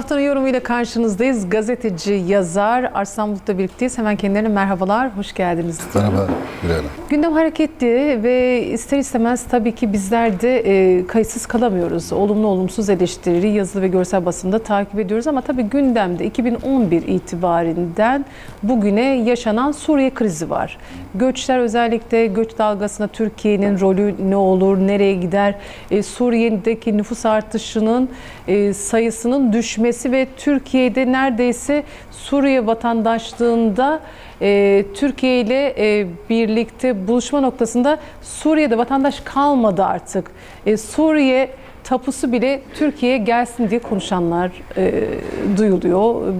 Haftanın yorumuyla karşınızdayız. Gazeteci, yazar Arslan Bulut'la birlikteyiz. Hemen kendilerine merhabalar, hoş geldiniz. Merhaba Gülay. Gündem hareketli ve ister istemez tabii ki bizler de e, kayıtsız kalamıyoruz. Olumlu olumsuz eleştirileri yazılı ve görsel basında takip ediyoruz ama tabii gündemde 2011 itibarinden bugüne yaşanan Suriye krizi var. Göçler özellikle göç dalgasına Türkiye'nin rolü ne olur, nereye gider? E, Suriye'deki nüfus artışının e, sayısının düşmesi ve Türkiye'de neredeyse Suriye vatandaşlığında e, Türkiye ile e, birlikte buluşma noktasında Suriye'de vatandaş kalmadı artık. E, Suriye tapusu bile Türkiye'ye gelsin diye konuşanlar e, duyuluyor.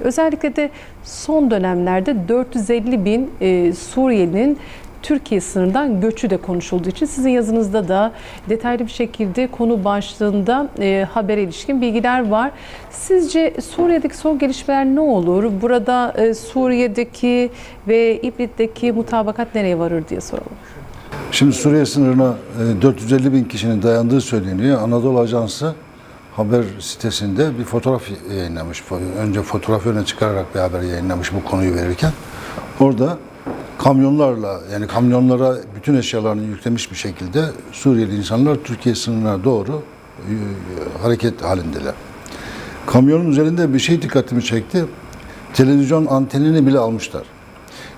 Özellikle de son dönemlerde 450 bin e, Suriyelinin Türkiye sınırından göçü de konuşulduğu için sizin yazınızda da detaylı bir şekilde konu başlığında e, habere ilişkin bilgiler var. Sizce Suriye'deki son gelişmeler ne olur? Burada e, Suriye'deki ve İdlib'deki mutabakat nereye varır diye soralım. Şimdi Suriye sınırına e, 450 bin kişinin dayandığı söyleniyor. Anadolu Ajansı haber sitesinde bir fotoğraf yayınlamış. Önce fotoğrafı öne çıkararak bir haber yayınlamış bu konuyu verirken. Orada kamyonlarla yani kamyonlara bütün eşyalarını yüklemiş bir şekilde Suriyeli insanlar Türkiye sınırına doğru e, hareket halindeler. Kamyonun üzerinde bir şey dikkatimi çekti. Televizyon antenini bile almışlar.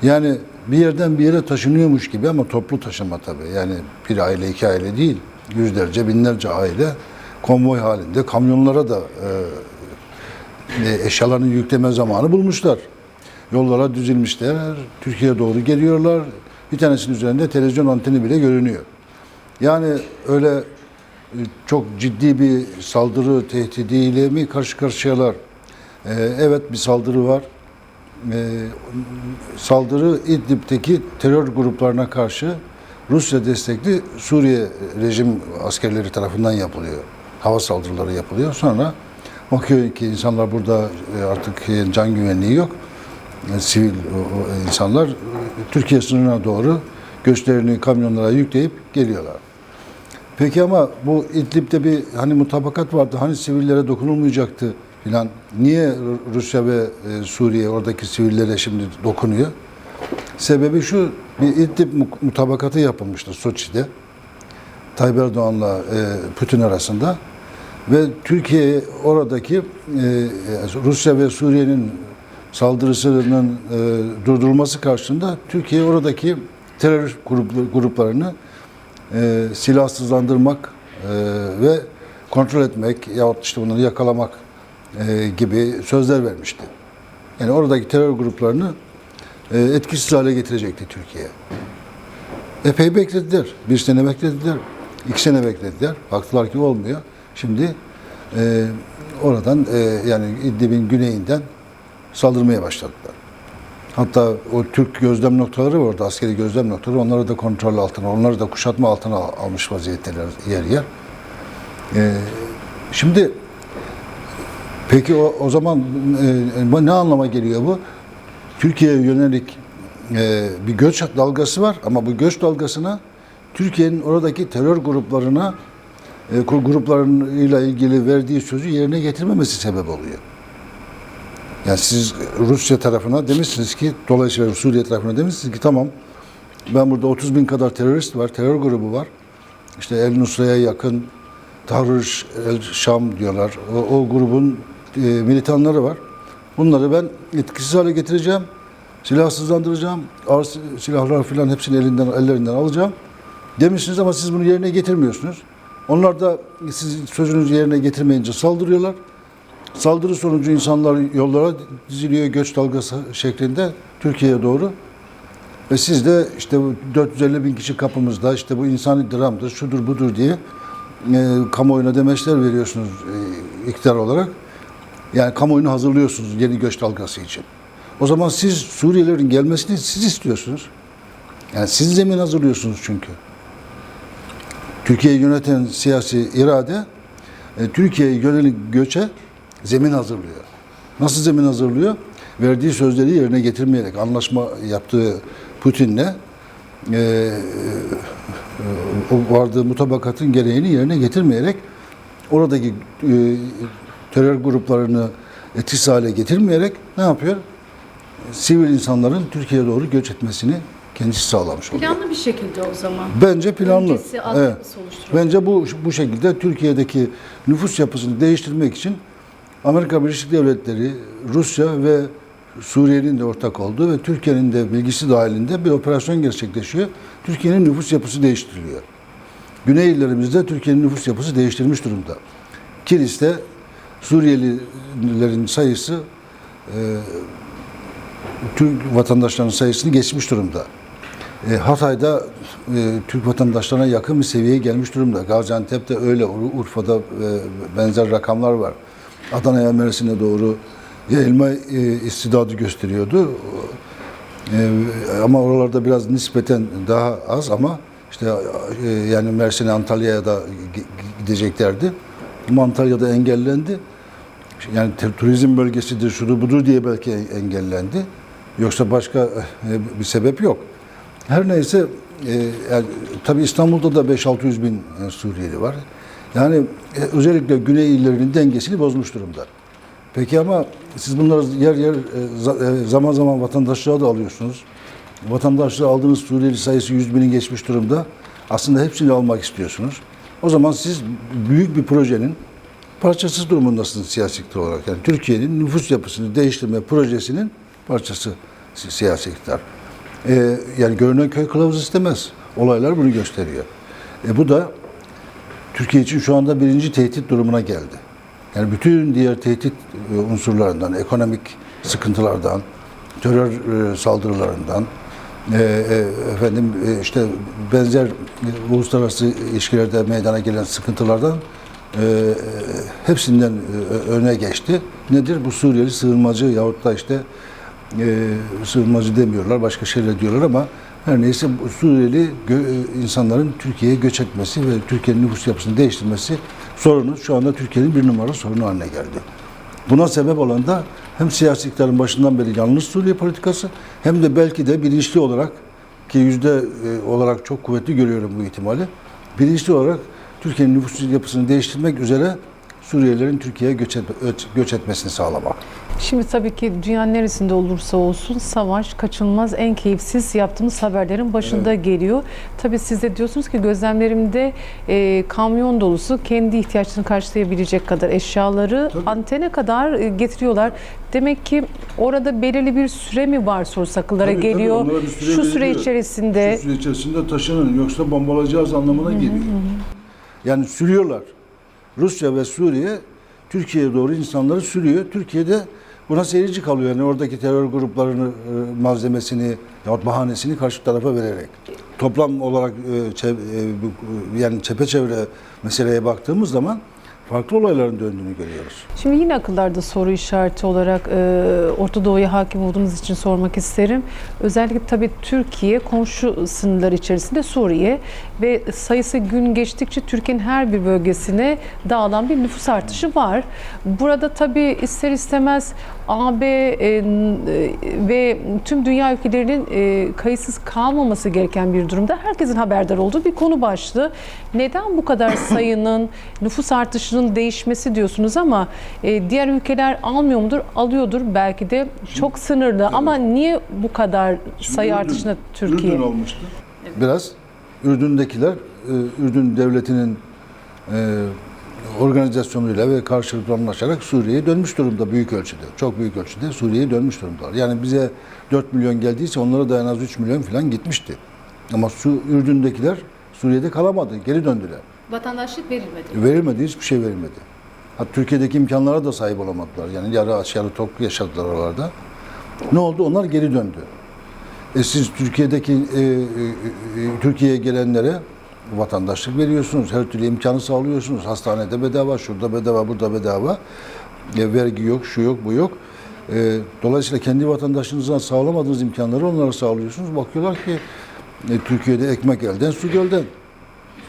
Yani bir yerden bir yere taşınıyormuş gibi ama toplu taşıma tabii. Yani bir aile, iki aile değil. Yüzlerce, binlerce aile konvoy halinde kamyonlara da e, eşyalarını yükleme zamanı bulmuşlar. Yollara düzülmüşler, Türkiye'ye doğru geliyorlar. Bir tanesinin üzerinde televizyon anteni bile görünüyor. Yani öyle e, çok ciddi bir saldırı tehdidiyle mi karşı karşıyalar? E, evet bir saldırı var. E, saldırı İdlib'deki terör gruplarına karşı Rusya destekli Suriye rejim askerleri tarafından yapılıyor. Hava saldırıları yapılıyor. Sonra bakıyor ki insanlar burada artık can güvenliği yok. E, Sivil insanlar e, Türkiye sınırına doğru göçlerini kamyonlara yükleyip geliyorlar. Peki ama bu İdlib'de bir hani mutabakat vardı. Hani sivillere dokunulmayacaktı filan. Niye Ru- Rusya ve e, Suriye oradaki sivillere şimdi dokunuyor? Sebebi şu, bir İdlib mu- mutabakatı yapılmıştı Soçi'de. Tayyip Erdoğan'la Putin arasında. Ve Türkiye oradaki Rusya ve Suriye'nin saldırısının e, durdurulması karşılığında Türkiye oradaki terör grup- gruplarını e, silahsızlandırmak e, ve kontrol etmek yahut işte bunları yakalamak e, gibi sözler vermişti. Yani oradaki terör gruplarını e, etkisiz hale getirecekti Türkiye. Epey beklediler. Bir sene beklediler. iki sene beklediler. Baktılar ki olmuyor. Şimdi e, oradan e, yani İdlib'in güneyinden saldırmaya başladılar. Hatta o Türk gözlem noktaları var orada, askeri gözlem noktaları. Onları da kontrol altına, onları da kuşatma altına al- almış vaziyetteler yer yer. Ee, şimdi peki o, o zaman e, ne anlama geliyor bu? Türkiye'ye yönelik e, bir göç dalgası var ama bu göç dalgasına Türkiye'nin oradaki terör gruplarına e, gruplarıyla ilgili verdiği sözü yerine getirmemesi sebep oluyor. Yani siz Rusya tarafına demişsiniz ki, dolayısıyla Suriye tarafına demişsiniz ki tamam ben burada 30 bin kadar terörist var, terör grubu var. İşte El Nusra'ya yakın Tahrir El Şam diyorlar. O, o grubun e, militanları var. Bunları ben etkisiz hale getireceğim. Silahsızlandıracağım. Ağır si- silahlar filan hepsini elinden ellerinden alacağım. Demişsiniz ama siz bunu yerine getirmiyorsunuz. Onlar da siz sözünüzü yerine getirmeyince saldırıyorlar. Saldırı sonucu insanlar yollara diziliyor göç dalgası şeklinde Türkiye'ye doğru. Ve siz de işte bu 450 bin kişi kapımızda işte bu insani dramdır, şudur budur diye e, kamuoyuna demeçler veriyorsunuz e, iktidar olarak. Yani kamuoyunu hazırlıyorsunuz yeni göç dalgası için. O zaman siz Suriyelilerin gelmesini siz istiyorsunuz. Yani siz zemin hazırlıyorsunuz çünkü. Türkiye'yi yöneten siyasi irade e, Türkiye'ye yönelik göçe zemin hazırlıyor. Nasıl zemin hazırlıyor? Verdiği sözleri yerine getirmeyerek anlaşma yaptığı Putin'le e, e, o vardığı mutabakatın gereğini yerine getirmeyerek oradaki e, terör gruplarını etkisiz hale getirmeyerek ne yapıyor? Sivil insanların Türkiye'ye doğru göç etmesini kendisi sağlamış oluyor. Planlı bir şekilde o zaman. Bence planlı. Öncesi, Evet. Bence bu bu şekilde Türkiye'deki nüfus yapısını değiştirmek için Amerika Birleşik Devletleri, Rusya ve Suriye'nin de ortak olduğu ve Türkiye'nin de bilgisi dahilinde bir operasyon gerçekleşiyor. Türkiye'nin nüfus yapısı değiştiriliyor. Güney illerimizde Türkiye'nin nüfus yapısı değiştirmiş durumda. Kilis'te Suriyelilerin sayısı e, Türk vatandaşlarının sayısını geçmiş durumda. E, Hatay'da e, Türk vatandaşlarına yakın bir seviyeye gelmiş durumda. Gaziantep'te öyle, Ur- Urfa'da benzer rakamlar var. Adana'ya, Mersin'e doğru yayılma e, istidadı gösteriyordu. E, ama oralarda biraz nispeten daha az ama işte e, yani Mersin'e, Antalya'ya da gi- gideceklerdi. Ama Antalya'da engellendi. Yani turizm bölgesidir, şudur budur diye belki en- engellendi. Yoksa başka e, bir sebep yok. Her neyse, yani, tabii İstanbul'da da 5-600 bin Suriyeli var. Yani e, özellikle güney illerinin dengesini bozmuş durumda. Peki ama siz bunları yer yer e, e, zaman zaman vatandaşlığa da alıyorsunuz. Vatandaşlığı aldığınız Suriyeli sayısı 100 bini geçmiş durumda. Aslında hepsini almak istiyorsunuz. O zaman siz büyük bir projenin parçası durumundasınız iktidar olarak. Yani Türkiye'nin nüfus yapısını değiştirme projesinin parçası si- siyasi iktidar. Ee, yani görünen köy kılavuz istemez. Olaylar bunu gösteriyor. E, bu da Türkiye için şu anda birinci tehdit durumuna geldi. Yani bütün diğer tehdit e, unsurlarından, ekonomik sıkıntılardan, terör e, saldırılarından, e, efendim işte benzer uluslararası ilişkilerde meydana gelen sıkıntılardan hepsinden öne geçti. Nedir? Bu Suriyeli sığınmacı yahut da işte sığınmacı demiyorlar, başka şeyler diyorlar ama her neyse Suriyeli e, insanların Türkiye'ye göç etmesi ve Türkiye'nin nüfus yapısını değiştirmesi sorunu şu anda Türkiye'nin bir numaralı sorunu haline geldi. Buna sebep olan da hem siyasi iktidarın başından beri yanlış Suriye politikası hem de belki de bilinçli olarak ki yüzde e, olarak çok kuvvetli görüyorum bu ihtimali. Bilinçli olarak Türkiye'nin nüfus yapısını değiştirmek üzere Suriyelilerin Türkiye'ye göç, et- göç etmesini sağlamak. Şimdi tabii ki dünyanın neresinde olursa olsun savaş kaçınılmaz en keyifsiz yaptığımız haberlerin başında geliyor. Tabii siz de diyorsunuz ki gözlemlerimde e, kamyon dolusu kendi ihtiyaçlarını karşılayabilecek kadar eşyaları Tabii. antene kadar e, getiriyorlar. Demek ki orada belirli bir süre mi var sorusu akıllara Tabii, tabii, geliyor. bir süre Şu süre veriliyor. içerisinde Şu süre içerisinde taşının yoksa bombalayacağız anlamına geliyor. Yani sürüyorlar. Rusya ve Suriye Türkiye'ye doğru insanları sürüyor. Türkiye'de buna seyirci kalıyor. Yani oradaki terör gruplarını e, malzemesini yahut bahanesini karşı tarafa vererek. Toplam olarak e, çev- e, bu- yani çepeçevre meseleye baktığımız zaman farklı olayların döndüğünü görüyoruz. Şimdi yine akıllarda soru işareti olarak e, Orta Doğu'ya hakim olduğunuz için sormak isterim. Özellikle tabii Türkiye komşu sınırlar içerisinde Suriye ve sayısı gün geçtikçe Türkiye'nin her bir bölgesine dağılan bir nüfus artışı var. Burada tabii ister istemez AB e, e, ve tüm dünya ülkelerinin e, kayıtsız kalmaması gereken bir durumda. Herkesin haberdar olduğu bir konu başlığı. Neden bu kadar sayının nüfus artışının değişmesi diyorsunuz ama e, diğer ülkeler almıyor mudur? Alıyordur belki de çok sınırlı ama niye bu kadar sayı Ürdün- artışına Türkiye? Ürdün olmuştu. Biraz Ürdün'dekiler, e, Ürdün devletinin e, organizasyonuyla ve karşılıklı anlaşarak Suriye'ye dönmüş durumda büyük ölçüde. Çok büyük ölçüde Suriye'ye dönmüş durumdalar. Yani bize 4 milyon geldiyse onlara da en az 3 milyon falan gitmişti. Ama su, Ürdün'dekiler Suriye'de kalamadı, geri döndüler. Vatandaşlık verilmedi. Verilmedi, hiçbir şey verilmedi. Hatta Türkiye'deki imkanlara da sahip olamadılar. Yani yarı aç, yarı tok yaşadılar oralarda. Ne oldu? Onlar geri döndü. E siz Türkiye'deki e, e, e, Türkiye'ye gelenlere vatandaşlık veriyorsunuz. Her türlü imkanı sağlıyorsunuz. Hastanede bedava, şurada bedava, burada bedava. E, vergi yok, şu yok, bu yok. E, dolayısıyla kendi vatandaşınızdan sağlamadığınız imkanları onlara sağlıyorsunuz. Bakıyorlar ki e, Türkiye'de ekmek elden, su gölden.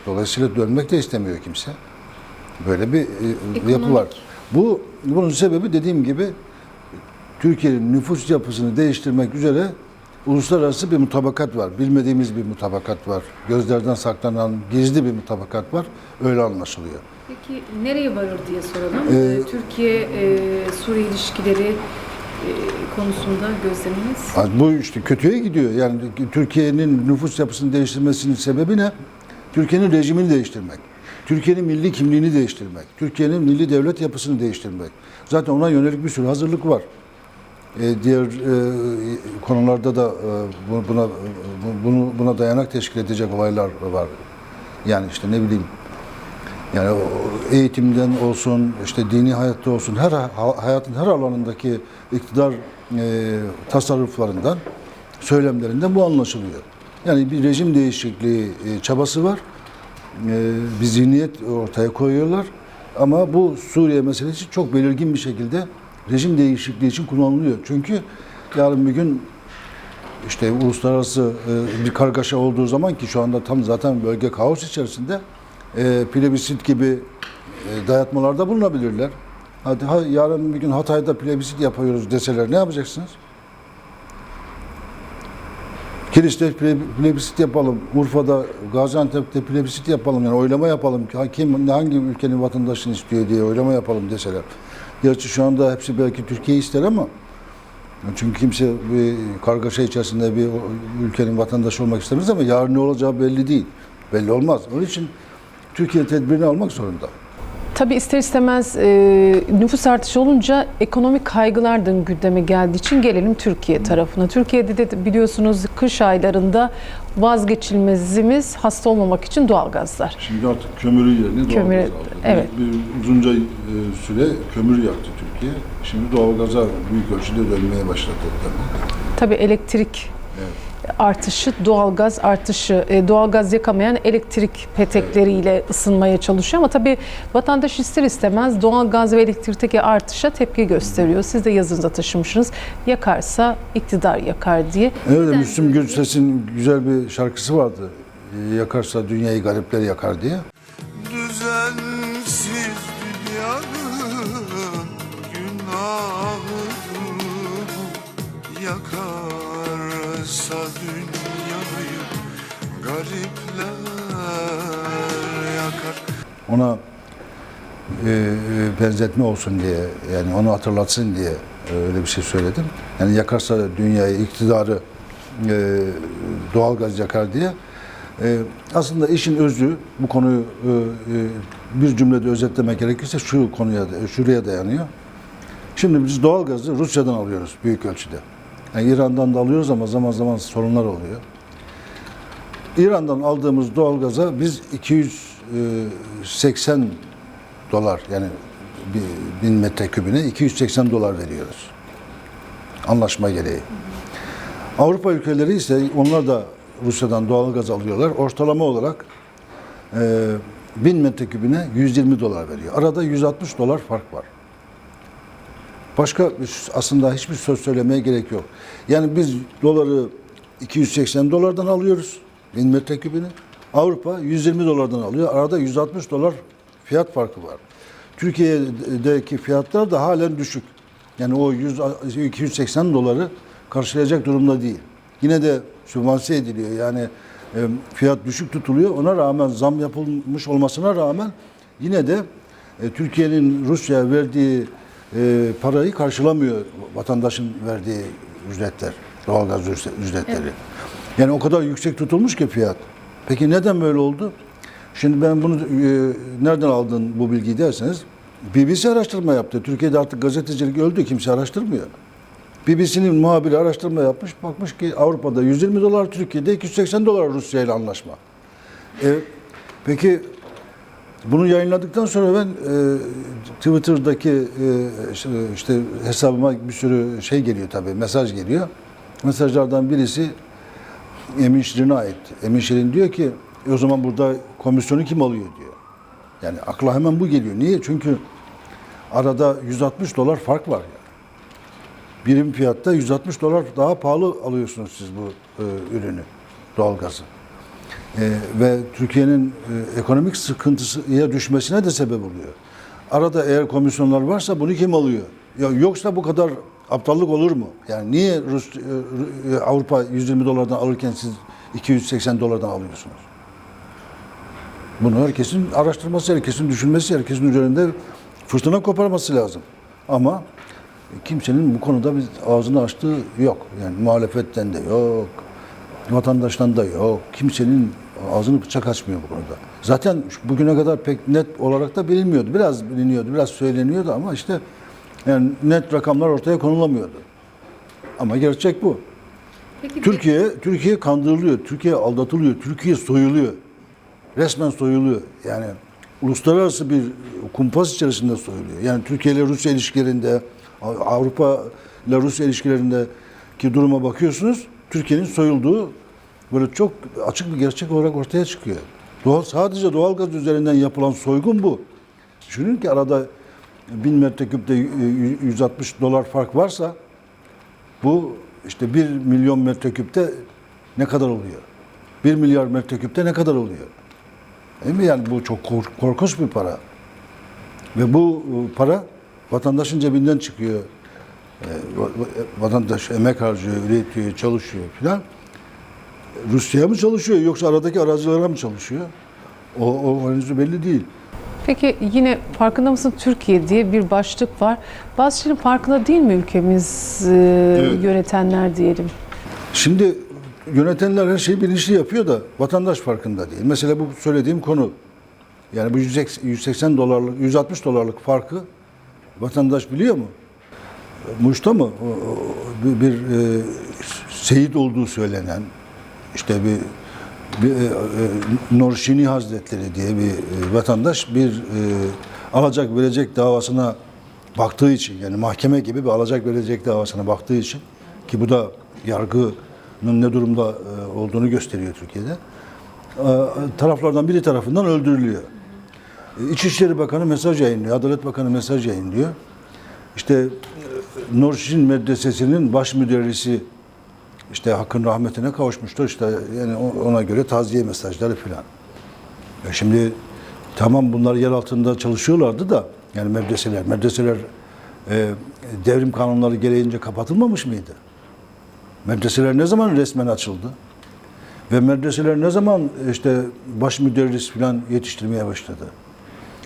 Dolayısıyla dönmek de istemiyor kimse. Böyle bir e, yapı var. Bu bunun sebebi dediğim gibi Türkiye'nin nüfus yapısını değiştirmek üzere uluslararası bir mutabakat var. Bilmediğimiz bir mutabakat var. Gözlerden saklanan gizli bir mutabakat var. Öyle anlaşılıyor. Peki nereye varır diye soralım. Ee, Ee, Türkiye e, Suriye ilişkileri e, konusunda gözleminiz? Bu işte kötüye gidiyor. Yani Türkiye'nin nüfus yapısını değiştirmesinin sebebi ne? Türkiye'nin rejimini değiştirmek. Türkiye'nin milli kimliğini değiştirmek. Türkiye'nin milli devlet yapısını değiştirmek. Zaten ona yönelik bir sürü hazırlık var. Ee, diğer e, konularda da e, bu- buna bu- bunu buna dayanak teşkil edecek olaylar var. Yani işte ne bileyim yani eğitimden olsun, işte dini hayatta olsun, her ha- hayatın her alanındaki iktidar e, tasarruflarından, söylemlerinden bu anlaşılıyor. Yani bir rejim değişikliği e, çabası var. E, bir zihniyet ortaya koyuyorlar. Ama bu Suriye meselesi çok belirgin bir şekilde rejim değişikliği için kullanılıyor. Çünkü yarın bir gün işte uluslararası e, bir kargaşa olduğu zaman ki şu anda tam zaten bölge kaos içerisinde plebisit gibi dayatmalarda bulunabilirler. Hadi ha, yarın bir gün Hatay'da plebisit yapıyoruz deseler ne yapacaksınız? Kilis'te ple- plebisit yapalım, Urfa'da, Gaziantep'te plebisit yapalım yani oylama yapalım. Kim hangi ülkenin vatandaşını istiyor diye oylama yapalım deseler. Gerçi şu anda hepsi belki Türkiye ister ama çünkü kimse bir kargaşa içerisinde bir ülkenin vatandaşı olmak istemez ama yarın ne olacağı belli değil. Belli olmaz. Onun için Türkiye tedbirini almak zorunda. Tabii ister istemez e, nüfus artışı olunca ekonomik kaygılar da gündeme geldiği için gelelim Türkiye tarafına. Türkiye'de de biliyorsunuz kış aylarında vazgeçilmezimiz hasta olmamak için doğalgazlar. Şimdi artık kömürü yerine doğalgaz aldı. evet. Bir, uzunca e, süre kömür yaktı Türkiye. Şimdi doğalgaza büyük ölçüde dönmeye başladı tabii. Elektrik artışı, doğalgaz artışı, e, doğalgaz yakamayan elektrik petekleriyle ısınmaya çalışıyor ama tabii vatandaş ister istemez doğalgaz ve elektrikteki artışa tepki gösteriyor. Siz de yazınıza taşımışsınız. Yakarsa iktidar yakar diye. Evet, Neden Müslüm? Gürses'in güzel bir şarkısı vardı. E, Yakarsa dünyayı garipler yakar diye. Düzensiz dünyanın Ona e, e, benzetme olsun diye yani onu hatırlatsın diye e, öyle bir şey söyledim. Yani yakarsa dünyayı, iktidarı e, doğalgaz yakar diye. Aslında işin özü bu konuyu bir cümlede özetlemek gerekirse şu konuya şuraya dayanıyor. Şimdi biz doğalgazı Rusya'dan alıyoruz büyük ölçüde. Yani İran'dan da alıyoruz ama zaman zaman sorunlar oluyor. İran'dan aldığımız doğalgaza biz 280 dolar yani bir bin metrekübüne 280 dolar veriyoruz. Anlaşma gereği. Avrupa ülkeleri ise onlar da Rusya'dan doğalgaz alıyorlar. Ortalama olarak e, bin metrekübüne 120 dolar veriyor. Arada 160 dolar fark var. Başka aslında hiçbir söz söylemeye gerek yok. Yani biz doları 280 dolardan alıyoruz bin metrekübünü. Avrupa 120 dolardan alıyor. Arada 160 dolar fiyat farkı var. Türkiye'deki fiyatlar da halen düşük. Yani o 100, 280 doları karşılayacak durumda değil. Yine de sübvanse ediliyor. Yani e, fiyat düşük tutuluyor. Ona rağmen zam yapılmış olmasına rağmen yine de e, Türkiye'nin Rusya'ya verdiği e, parayı karşılamıyor vatandaşın verdiği ücretler, doğalgaz ücretleri. Yani o kadar yüksek tutulmuş ki fiyat. Peki neden böyle oldu? Şimdi ben bunu e, nereden aldın bu bilgiyi derseniz BBC araştırma yaptı. Türkiye'de artık gazetecilik öldü, kimse araştırmıyor. BBC'nin muhabiri araştırma yapmış, bakmış ki Avrupa'da 120 dolar, Türkiye'de 280 dolar Rusya ile anlaşma. E, peki bunu yayınladıktan sonra ben e, Twitter'daki e, işte- hesabıma bir sürü şey geliyor tabii, mesaj geliyor. Mesajlardan birisi Emin Şirin'e ait. Emin Şirin diyor ki "E o zaman burada komisyonu kim alıyor diyor. Yani akla hemen bu geliyor. Niye? Çünkü arada 160 dolar fark var yani. Birim fiyatta 160 dolar daha pahalı alıyorsunuz siz bu e, ürünü, doğalgazı. E, ve Türkiye'nin e, ekonomik sıkıntıya düşmesine de sebep oluyor. Arada eğer komisyonlar varsa bunu kim alıyor? Ya yoksa bu kadar aptallık olur mu? Yani niye Rus, e, e, Avrupa 120 dolardan alırken siz 280 dolardan alıyorsunuz? Bunu herkesin araştırması, herkesin düşünmesi, herkesin üzerinde fırtına koparması lazım. Ama kimsenin bu konuda bir ağzını açtığı yok. Yani muhalefetten de yok, vatandaştan da yok. Kimsenin ağzını bıçak açmıyor bu konuda. Zaten bugüne kadar pek net olarak da bilinmiyordu. Biraz biliniyordu, biraz söyleniyordu ama işte yani net rakamlar ortaya konulamıyordu. Ama gerçek bu. Peki Türkiye Türkiye kandırılıyor, Türkiye aldatılıyor, Türkiye soyuluyor. Resmen soyuluyor. Yani uluslararası bir kumpas içerisinde soyuluyor. Yani Türkiye ile Rusya ilişkilerinde, Avrupa ile Rusya ilişkilerindeki duruma bakıyorsunuz. Türkiye'nin soyulduğu böyle çok açık bir gerçek olarak ortaya çıkıyor. Doğal, sadece doğalgaz üzerinden yapılan soygun bu. Düşünün ki arada 1000 metreküpte 160 dolar fark varsa bu işte 1 milyon metreküpte ne kadar oluyor? 1 milyar metreküpte ne kadar oluyor? Değil mi? Yani bu çok kork- korkunç bir para. Ve bu e, para vatandaşın cebinden çıkıyor. E, va- va- Vatandaş emek harcıyor, üretiyor, çalışıyor filan. Rusya'ya mı çalışıyor yoksa aradaki aracılara mı çalışıyor? O, o henüz belli değil. Peki yine farkında mısın Türkiye diye bir başlık var. Bazı şeylerin farkında değil mi ülkemiz e, yönetenler diyelim? Şimdi yönetenler her şeyi bilinçli yapıyor da vatandaş farkında değil. Mesela bu söylediğim konu yani bu 180 dolarlık, 160 dolarlık farkı vatandaş biliyor mu? Muş'ta mı? Bir, bir e, seyit olduğu söylenen işte bir, bir e, e, Norşini Hazretleri diye bir e, vatandaş bir e, alacak verecek davasına baktığı için yani mahkeme gibi bir alacak verecek davasına baktığı için ki bu da yargının ne durumda e, olduğunu gösteriyor Türkiye'de. E, taraflardan biri tarafından öldürülüyor. E, İçişleri Bakanı mesaj yayınlıyor, Adalet Bakanı mesaj yayınlıyor. İşte e, Norşin Medresesi'nin baş müderrisi işte hakkın rahmetine kavuşmuştur. İşte yani ona göre taziye mesajları filan. E şimdi tamam bunlar yer altında çalışıyorlardı da yani medreseler, medreseler e, devrim kanunları gereğince kapatılmamış mıydı? Medreseler ne zaman resmen açıldı? Ve medreseler ne zaman işte baş müderris filan yetiştirmeye başladı?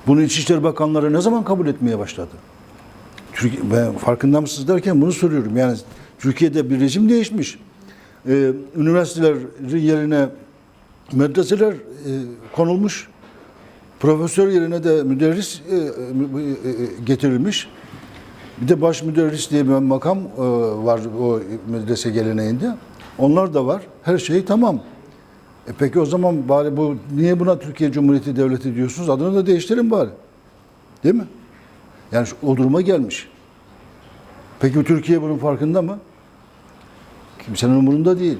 Bunu İçişleri Bakanları ne zaman kabul etmeye başladı? Türkiye, ben farkında mısınız derken bunu soruyorum. Yani Türkiye'de bir rejim değişmiş. Ee, üniversiteler yerine medreseler e, konulmuş. Profesör yerine de müderris e, e, e, getirilmiş. Bir de baş müderris diye bir makam e, var o medrese geleneğinde. Onlar da var. Her şey tamam. E peki o zaman bari bu niye buna Türkiye Cumhuriyeti Devleti diyorsunuz? Adını da değiştirin bari. Değil mi? Yani o duruma gelmiş. Peki Türkiye bunun farkında mı? Kimsenin umurunda değil.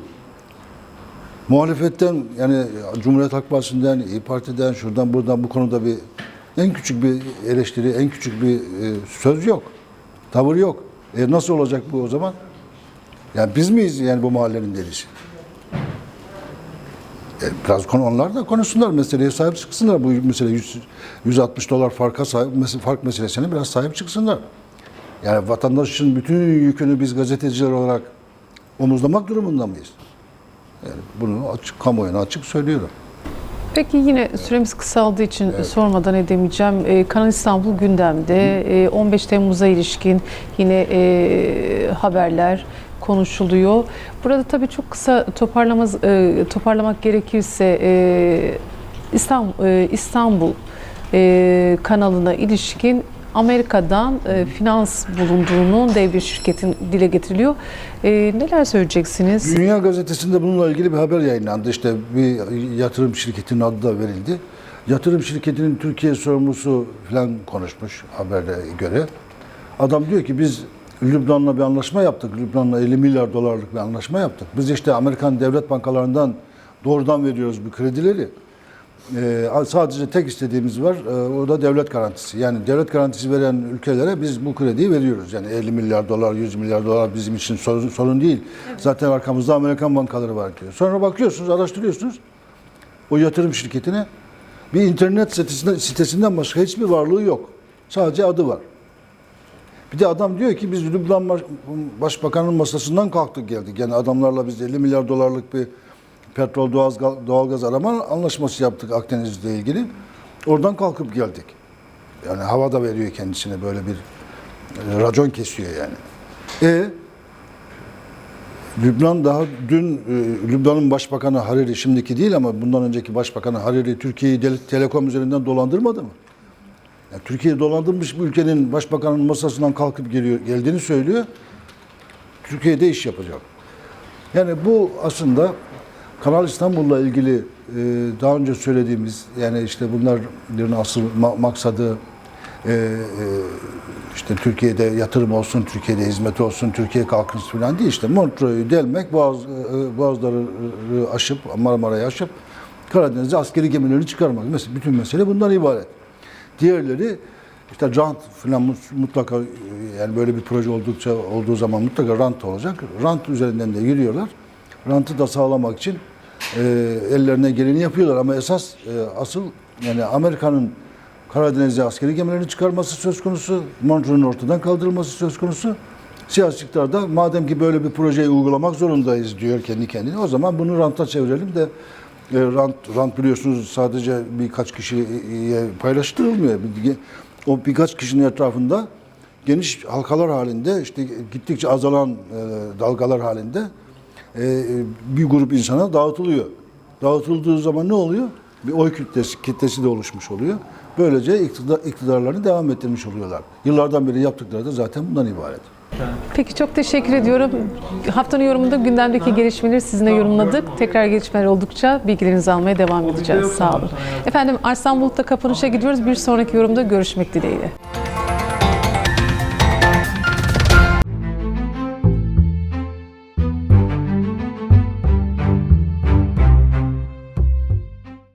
Muhalefetten yani Cumhuriyet Halk Partisi'nden, İyi Parti'den, şuradan buradan bu konuda bir en küçük bir eleştiri, en küçük bir e, söz yok. Tavır yok. E nasıl olacak bu o zaman? Yani biz miyiz yani bu mahallenin delisi? E, biraz konu onlar da konuşsunlar meseleye sahip çıksınlar. Bu mesela 100, 160 dolar farka sahip, fark meselesine biraz sahip çıksınlar. Yani vatandaşın bütün yükünü biz gazeteciler olarak omuzlamak durumunda mıyız? Yani bunu açık kamuoyuna açık söylüyorum. Peki yine süremiz kısaldığı için sormadan edemeyeceğim. Ee, Kanal İstanbul gündemde. Ee, 15 Temmuz'a ilişkin yine e, haberler konuşuluyor. Burada tabii çok kısa toparlamaz, e, toparlamak gerekirse e, İstanbul, e, İstanbul e, kanalına ilişkin Amerika'dan e, finans bulunduğunun dev bir şirketin dile getiriliyor. E, neler söyleyeceksiniz? Dünya Gazetesi'nde bununla ilgili bir haber yayınlandı. İşte bir yatırım şirketinin adı da verildi. Yatırım şirketinin Türkiye sorumlusu falan konuşmuş habere göre. Adam diyor ki biz Lübnan'la bir anlaşma yaptık. Lübnan'la 50 milyar dolarlık bir anlaşma yaptık. Biz işte Amerikan devlet bankalarından doğrudan veriyoruz bu kredileri. Ee, sadece tek istediğimiz var, e, o da devlet garantisi. Yani devlet garantisi veren ülkelere biz bu krediyi veriyoruz. Yani 50 milyar dolar, 100 milyar dolar bizim için sorun, sorun değil. Zaten arkamızda Amerikan bankaları var diyor. Sonra bakıyorsunuz, araştırıyorsunuz. O yatırım şirketine bir internet sitesinden, sitesinden başka hiçbir varlığı yok. Sadece adı var. Bir de adam diyor ki biz Lübnan Baş- Başbakanı'nın masasından kalktık geldik. Yani adamlarla biz 50 milyar dolarlık bir petrol doğalgaz, arama anlaşması yaptık Akdeniz'le ilgili. Oradan kalkıp geldik. Yani hava da veriyor kendisine böyle bir e, racon kesiyor yani. E Lübnan daha dün e, Lübnan'ın başbakanı Hariri şimdiki değil ama bundan önceki başbakanı Hariri Türkiye'yi telekom üzerinden dolandırmadı mı? Yani Türkiye'yi dolandırmış bir ülkenin başbakanın masasından kalkıp geliyor, geldiğini söylüyor. Türkiye'de iş yapacak. Yani bu aslında Kanal İstanbul'la ilgili e, daha önce söylediğimiz yani işte bunların asıl ma- maksadı e, e, işte Türkiye'de yatırım olsun, Türkiye'de hizmet olsun, Türkiye kalkınsın falan değil işte Montreux'u delmek, Boğaz, e, Boğazları e, aşıp, Marmara'yı aşıp Karadeniz'e askeri gemileri çıkarmak. Mesela bütün mesele bundan ibaret. Diğerleri işte rant falan mut- mutlaka e, yani böyle bir proje oldukça olduğu zaman mutlaka rant olacak. Rant üzerinden de yürüyorlar. Rantı da sağlamak için e, ellerine geleni yapıyorlar ama esas e, asıl yani Amerika'nın Karadeniz'e askeri gemilerini çıkarması söz konusu, Montreux'un ortadan kaldırılması söz konusu. Siyasi iktidar da madem ki böyle bir projeyi uygulamak zorundayız diyor kendi kendine. O zaman bunu ranta çevirelim de e, rant, rant biliyorsunuz sadece birkaç kişiye paylaştırılmıyor. O birkaç kişinin etrafında geniş halkalar halinde işte gittikçe azalan e, dalgalar halinde e, bir grup insana dağıtılıyor. Dağıtıldığı zaman ne oluyor? Bir oy kitlesi, kitlesi de oluşmuş oluyor. Böylece iktidar, iktidarlarını devam ettirmiş oluyorlar. Yıllardan beri yaptıkları da zaten bundan ibaret. Peki çok teşekkür ediyorum. Haftanın yorumunda gündemdeki gelişmeleri sizinle yorumladık. Tekrar gelişmeler oldukça bilgilerinizi almaya devam edeceğiz. Sağ olun. Efendim Arslan Bulut'ta kapanışa gidiyoruz. Bir sonraki yorumda görüşmek dileğiyle.